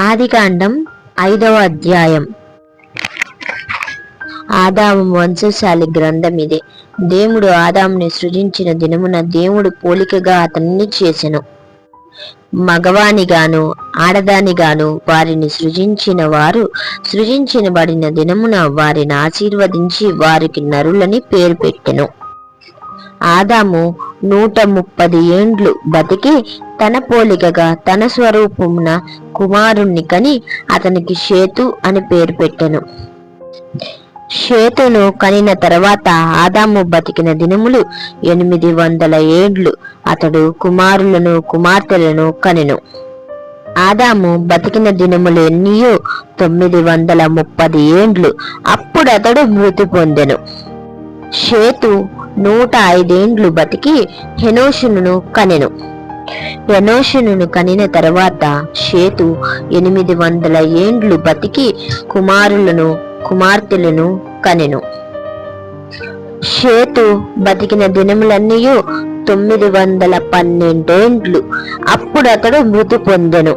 ఆదికాండం ఐదవ అధ్యాయం. ఆదాము వంశశాలి గ్రంథం ఇదే. దేవుడు ఆదాముని సృజించిన దినమున దేవుడు పోలికగా అతన్ని చేసెను. మగవానిగాను ఆడదానిగాను వారిని సృజించిన వారు సృజించబడిన దినమున వారిని ఆశీర్వదించి వారికి నరులని పేరు పెట్టెను. ఆదాము నూట ముప్పది ఏండ్లు బతికి తన పోలికగా తన స్వరూపమున కుమారుణ్ణి కని అతనికి షేతు అని పేరు పెట్టెను. షేతును కనిన తర్వాత ఆదాము బతికిన దినములు ఎనిమిది వందల ఏండ్లు. అతడు కుమారులను కుమార్తెలను కనెను. ఆదాము బతికిన దినములు ఎన్నియో తొమ్మిది వందల ముప్పది ఏండ్లు. అప్పుడు అతడు మృతి పొందెను. షేతు నూట ఐదేండ్లు బతికి హెనోషును కనెను. హెనోషును కనిన తర్వాత షేతు ఎనిమిది వందల ఏండ్లు బతికి కుమారులను కుమార్తెలను కనెను. షేతు బతికిన దినములన్నీ తొమ్మిది వందల పన్నెండేండ్లు అప్పుడు అతడు మృతి పొందెను.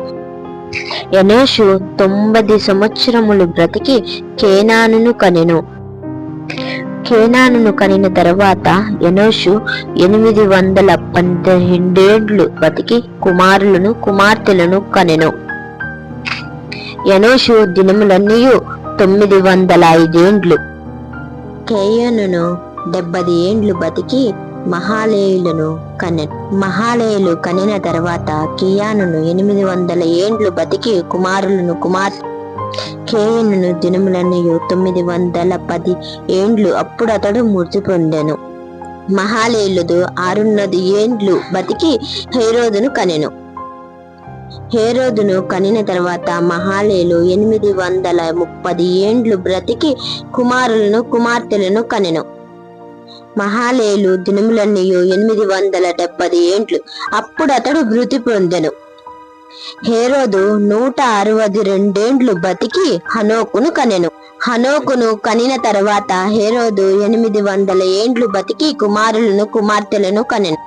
ఎనోషు తొమ్మిది సంవత్సరములు బ్రతికి కేనానును కనెను. కేనానును కనిన తర్వాత ఎనోషు ఎనిమిది వందల పన్నెండేండ్లు బతికి కుమారులను కుమార్తెలను కనెను. ఎనోషు దినములన్నీ తొమ్మిది వందల ఐదేండ్లు. కేయనును డెబ్బది ఏండ్లు బతికి మహాలేయులను కనె మహాలేయులు కనిన తర్వాత కియానును ఎనిమిది వందల ఏండ్లు బతికి కుమారులను కుమార్ కేయనును దినములన్నీ తొమ్మిది వందల పది ఏండ్లు. అప్పుడు అతడు మృతి పొందెను. మహాలేలుదు ఆరున్నది ఏండ్లు బతికి హేరోదును కనెను. హేరోదును కనిన తర్వాత మహాలేలు ఎనిమిది వందల ముప్పది ఏండ్లు బ్రతికి కుమారులను కుమార్తెలను కనెను. మహాలేలు దినములన్నీ ఎనిమిది వందల డెబ్బది ఏండ్లు. అప్పుడు అతడు మృతి పొందెను. హేరోదు నూట అరవది రెండేండ్లు బతికి హనోకును కనెను. హనోకును కనిన తర్వాత హేరోదు ఎనిమిది వందల ఏండ్లు బతికి కుమారులను కుమార్తెలను కనెను.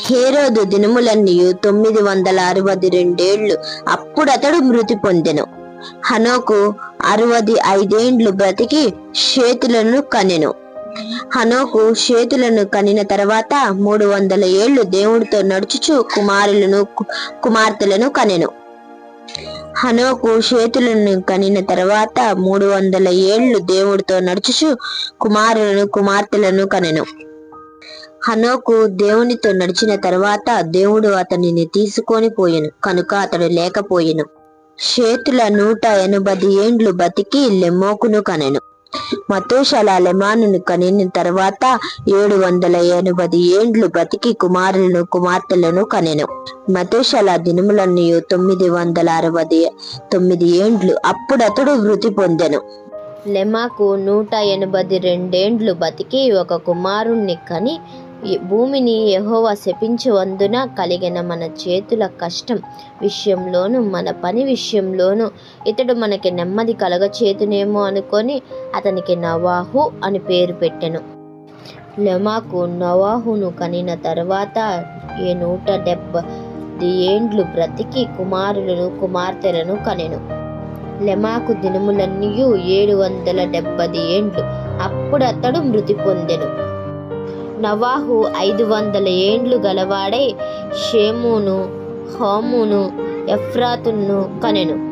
హేరోదు దినములన్నీ తొమ్మిది వందల అరవది రెండేళ్ళు అప్పుడతడు మృతి పొందెను. హనోకు అరవది ఐదేండ్లు బ్రతికి చేతులను కనెను. హనోకు చేతులను కనిన తర్వాత మూడు వందల ఏళ్ళు దేవుడితో నడుచుచు కుమారులను కుమార్తెలను కనెను. హనోకు చేతులను కనిన తర్వాత మూడు వందల ఏళ్ళు దేవుడితో నడుచుచు కుమారులను కుమార్తెలను కనెను. హనోకు దేవునితో నడిచిన తర్వాత దేవుడు అతనిని తీసుకొని పోయెను కనుక అతడు లేకపోయెను. చేతుల నూట ఎనభై ఏండ్లు బతికి లెమ్మోకును కనెను. మతోషల లెమానును కనిన తర్వాత ఏడు వందల ఎనభై ఏండ్లు బతికి కుమారులను కుమార్తెలను కనెను. మతోషల దినములన్నీ తొమ్మిది వందల అరవై తొమ్మిది ఏండ్లు అప్పుడతడు వృత్తి పొందెను. లెమాకు నూట ఎనభై రెండేండ్లు బతికి ఒక కుమారుణ్ణి కని భూమిని యహోవా శపించవందున కలిగిన మన చేతుల కష్టం విషయంలోను మన పని విషయంలోను ఇతడు మనకి నెమ్మది కలగచేతునేమో అనుకొని అతనికి నవాహు అని పేరు పెట్టెను. లెమాకు నవాహును కనిన తర్వాత ఏ నూట డెబ్బది ఏండ్లు బ్రతికి కుమారులను కుమార్తెలను కనెను. లెమాకు దినములన్నీ ఏడు వందల డెబ్బది ఏండ్లు. అప్పుడు అతడు మృతి పొందెను. నవాహు ఐదు వందల ఏండ్లు గలవాడై షేమును హోమును ఎఫ్రాతును కనెను.